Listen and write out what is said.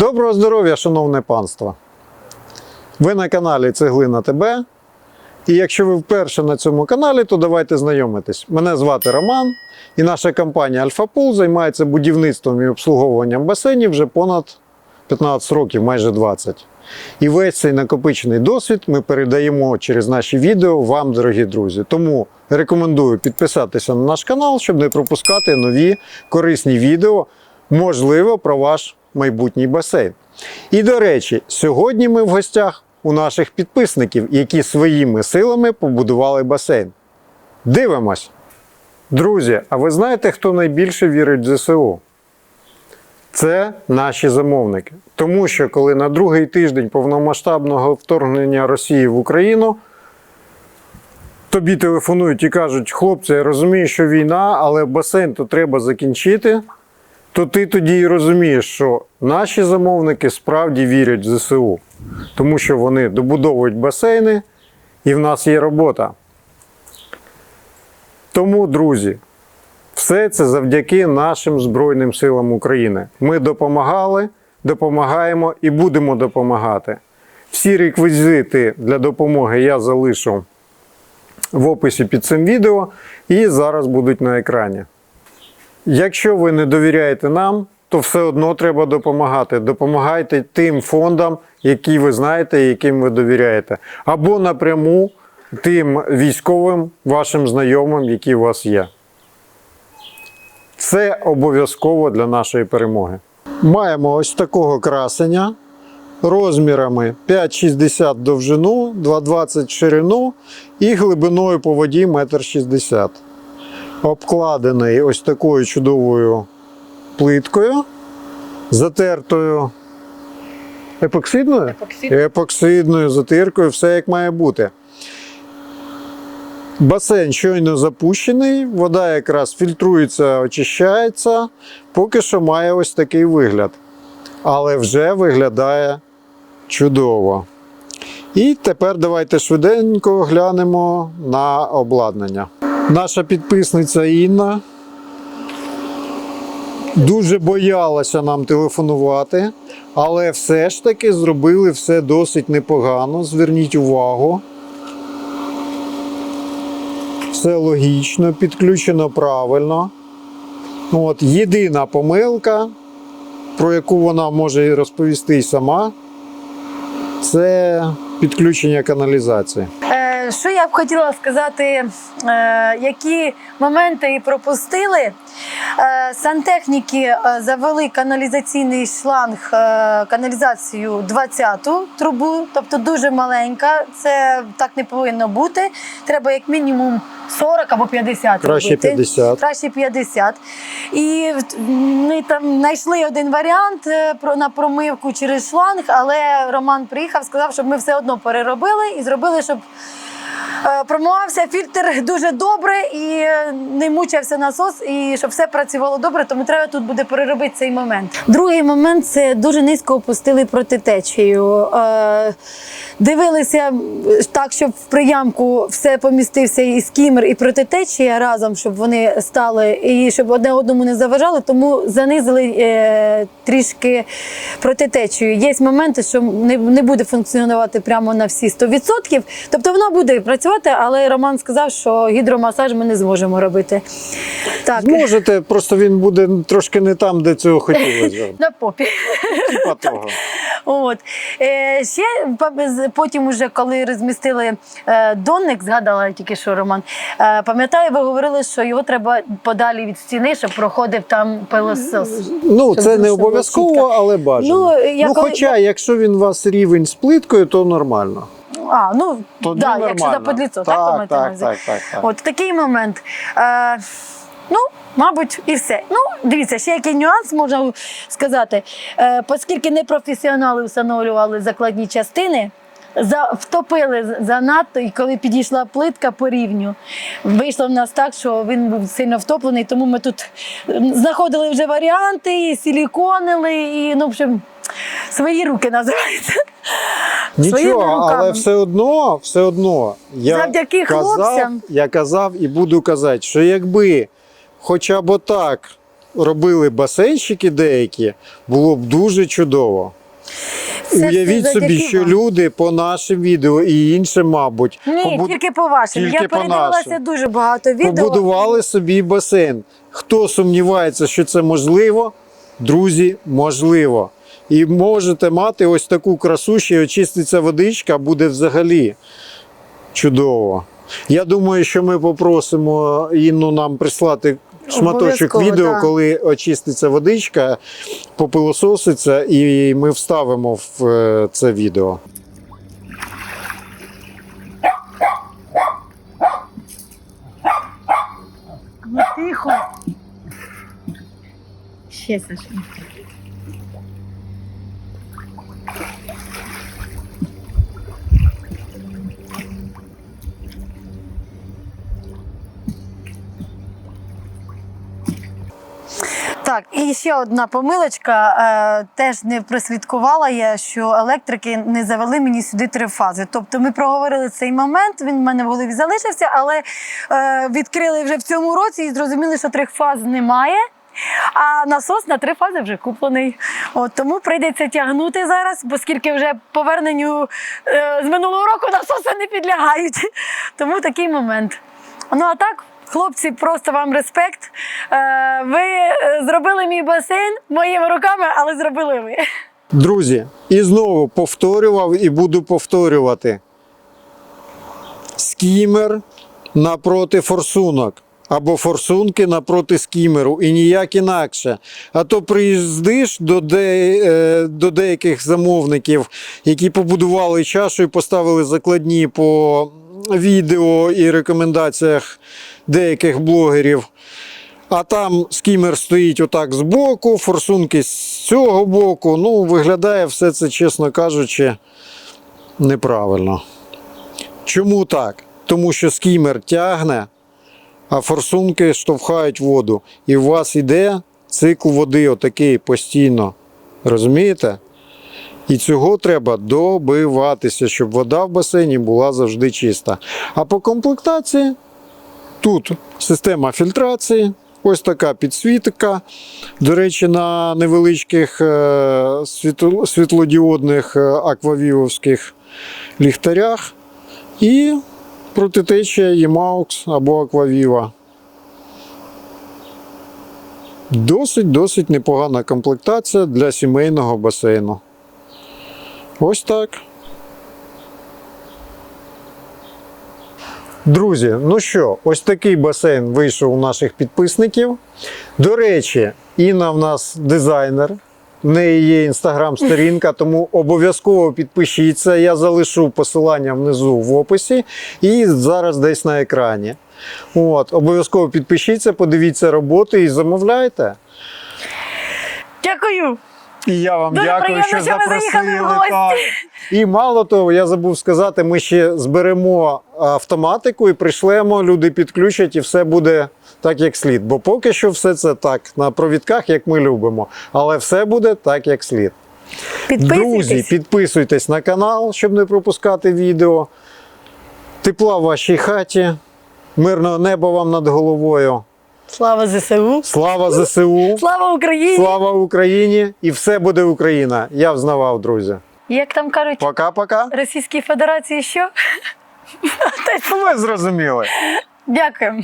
Доброго здоров'я, шановне панство! Ви на каналі Цеглина ТБ. І якщо ви вперше на цьому каналі, то давайте знайомитись. Мене звати Роман, і наша компанія Альфа-Пул займається будівництвом і обслуговуванням басейнів вже понад 15 років, майже 20. І весь цей накопичений досвід ми передаємо через наші відео вам, дорогі друзі. Тому рекомендую підписатися на наш канал, щоб не пропускати нові корисні відео, можливо, про ваш майбутній басейн. І до речі, сьогодні ми в гостях у наших підписників, які своїми силами побудували басейн. Дивимось! Друзі, а ви знаєте, хто найбільше вірить в ЗСУ? Це наші замовники. Тому що коли на другий тиждень повномасштабного вторгнення Росії в Україну тобі телефонують і кажуть, хлопці, я розумію, що війна, але басейн то треба закінчити, то ти тоді і розумієш, що наші замовники справді вірять в ЗСУ, тому що вони добудовують басейни і в нас є робота. Тому, друзі, все це завдяки нашим Збройним силам України. Ми допомагали, допомагаємо і будемо допомагати. Всі реквізити для допомоги я залишу в описі під цим відео і зараз будуть на екрані. Якщо ви не довіряєте нам, то все одно треба допомагати. Допомагайте тим фондам, які ви знаєте і яким ви довіряєте. Або напряму тим військовим вашим знайомим, які у вас є. Це обов'язково для нашої перемоги. Маємо ось такого красення розмірами 5,60 довжину, 2,20 ширину і глибиною по воді 1,60 м. Обкладений ось такою чудовою плиткою, затертою епоксидною? Епоксидною. Епоксидною затиркою, все як має бути. Басейн щойно запущений, вода якраз фільтрується, очищається, поки що має ось такий вигляд. Але вже виглядає чудово. І тепер давайте швиденько глянемо на обладнання. Наша підписниця Інна дуже боялася нам телефонувати, але все ж таки зробили все досить непогано. Зверніть увагу. Все логічно, підключено правильно. От, єдина помилка, про яку вона може і розповісти сама, це підключення каналізації. Що я б хотіла сказати, е, які моменти пропустили. Е, Сантехніки е, завели каналізаційний шланг, каналізацію 20-ту трубу, тобто дуже маленька. Це так не повинно бути. Треба як мінімум 40 або 50 Краще робити. 50. Краще 50. І ми там знайшли один варіант на промивку через шланг, але Роман приїхав, сказав, щоб ми все одно переробили і зробили, щоб. Е, Промивався фільтр дуже добре і е, не мучився насос, і щоб все працювало добре, тому треба тут буде переробити цей момент. Другий момент це дуже низько опустили протитечію. Е, Дивилися так, щоб в приямку все помістився і скімер, і протитечія разом, щоб вони стали і щоб одне одному не заважали, тому занизили е, трішки протитечію. Є моменти, що не буде функціонувати прямо на всі 100%. Тобто вона буде працювати, але Роман сказав, що гідромасаж ми не зможемо робити. Так, Зможете, просто він буде трошки не там, де цього хотілося. на попі. Типа того. От. Е, ще потім, уже, коли розмістили е, донник, згадала тільки що Роман. Е, пам'ятаю, ви говорили, що його треба подалі від стіни, щоб проходив там пилосос. Ну, це не обов'язково, але бажано. Ну, я ну коли- хоча, якщо він у вас рівень з плиткою, то нормально. А, ну, Тоді да, нормально. якщо за подліцо, так, Так, так, так, так, так. От такий момент. Е, ну, мабуть, і все. Ну, дивіться, ще який нюанс можна сказати. Е, оскільки непрофесіонали встановлювали закладні частини. За, втопили занадто, і коли підійшла плитка по рівню, вийшло в нас так, що він був сильно втоплений, тому ми тут знаходили вже варіанти, і силіконили, і ну, в общем, свої руки називається. Своїми Нічого, але все одно, все одно я Завдяки казав, хлопцям. я казав і буду казати, що якби хоча б отак робили басейнчики деякі, було б дуже чудово. Це Уявіть собі, завдяки що вам. люди по нашим відео і іншим, мабуть, Ні, побу- тільки по вашим. тільки Я передивилася дуже багато відео. побудували собі басейн. Хто сумнівається, що це можливо, друзі, можливо. І можете мати ось таку красу, що очиститься водичка, буде взагалі чудово. Я думаю, що ми попросимо Інну нам прислати шматочок відео, да. коли очиститься водичка, попилососиться, і ми вставимо в е, це відео. Ну, тихо. Ще Саша. Так, і ще одна помилочка. Е, теж не прослідкувала я, що електрики не завели мені сюди три фази. Тобто ми проговорили цей момент, він в мене в голові залишився, але е, відкрили вже в цьому році і зрозуміли, що трьох фаз немає. А насос на три фази вже куплений. От тому прийдеться тягнути зараз, оскільки вже поверненню е, з минулого року насоси не підлягають. Тому такий момент. Ну а так, хлопці, просто вам респект. Е, ви е, зробили мій басейн моїми руками, але зробили ви. Друзі, і знову повторював і буду повторювати. Скімер напроти форсунок. Або форсунки напроти скімеру, і ніяк інакше. А то приїздиш до, де, е, до деяких замовників, які побудували чашу і поставили закладні по відео і рекомендаціях деяких блогерів. А там скімер стоїть отак збоку, форсунки з цього боку. Ну, виглядає все це, чесно кажучи, неправильно. Чому так? Тому що скімер тягне, а форсунки штовхають воду. І у вас йде цикл води отакий постійно. Розумієте? І цього треба добиватися, щоб вода в басейні була завжди чиста. А по комплектації Тут система фільтрації, ось така підсвітка. До речі, на невеличких е, світлодіодних е, аквавівовських ліхтарях. І протитечія Ємаукс або Аквавіва. Досить-досить непогана комплектація для сімейного басейну. Ось так. Друзі, ну що, ось такий басейн вийшов у наших підписників. До речі, Інна в нас дизайнер. В неї є інстаграм-сторінка, тому обов'язково підпишіться. Я залишу посилання внизу в описі і зараз десь на екрані. От, обов'язково підпишіться, подивіться роботи і замовляйте. Дякую. І я вам Дуже дякую, приємно, що що запросили. в так. І мало того, я забув сказати, ми ще зберемо автоматику і прийшлемо, люди підключать, і все буде так, як слід. Бо поки що все це так, на провідках, як ми любимо. Але все буде так, як слід. Підписуйтесь. Друзі, підписуйтесь на канал, щоб не пропускати відео. Тепла в вашій хаті, мирного неба вам над головою. Слава ЗСУ. Слава ЗСУ! Слава Україні! Слава Україні! І все буде Україна! Я взнавав, друзі. Як там кажуть, Пока-пока. Російській Федерації що? Ви зрозуміли. Дякую.